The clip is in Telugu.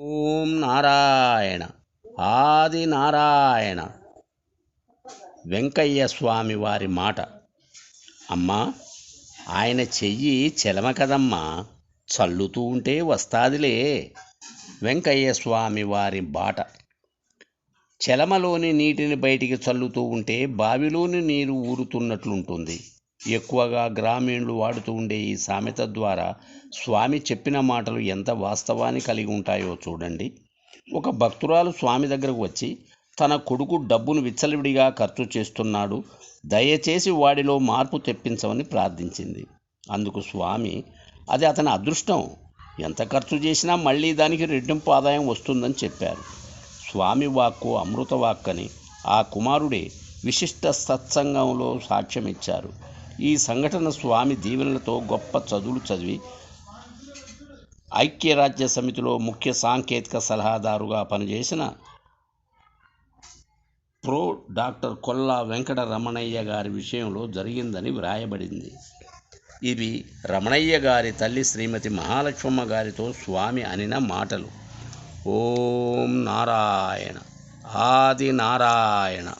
ఓం నారాయణ. ఆది నారాయణ. వెంకయ్య స్వామి వారి మాట. అమ్మా ఆయన చెయ్యి చెలమ కదమ్మా. చల్లుతూ ఉంటే వస్తాదిలే. వెంకయ్య స్వామి వారి బాట. చెలమలోని నీటిని బయటికి చల్లుతూ ఉంటే బావిలోని నీరు ఊరుతున్నట్లుంటుంది. ఎక్కువగా గ్రామీణులు వాడుతూ ఉండే ఈ సామెత ద్వారా స్వామి చెప్పిన మాటలు ఎంత వాస్తవాన్ని కలిగి ఉంటాయో చూడండి. ఒక భక్తురాలు స్వామి దగ్గరకు వచ్చి తన కొడుకు డబ్బును విచ్చలవిడిగా ఖర్చు చేస్తున్నాడు దయచేసి వాడిలో మార్పు తెప్పించమని ప్రార్థించింది. అందుకు స్వామి అది అతని అదృష్టం. ఎంత ఖర్చు చేసినా మళ్ళీ దానికి రెట్టింపు ఆదాయం వస్తుందని చెప్పారు. స్వామి వాక్కు అమృత వాక్కని ఆ కుమారుడే విశిష్ట సత్సంగంలో సాక్ష్యమిచ్చారు. ఈ సంఘటన స్వామి దీవెనలతో గొప్ప చదువులు చదివి ఐక్యరాజ్య సమితిలో ముఖ్య సాంకేతిక సలహాదారుగా పనిచేసిన ప్రో డాక్టర్ కొల్లా వెంకట రమణయ్య గారి విషయంలో జరిగిందని వ్రాయబడింది. ఇవి రమణయ్య గారి తల్లి శ్రీమతి మహాలక్ష్మమ్మ గారితో స్వామి అనిన మాటలు. ఓం నారాయణ. ఆది నారాయణ.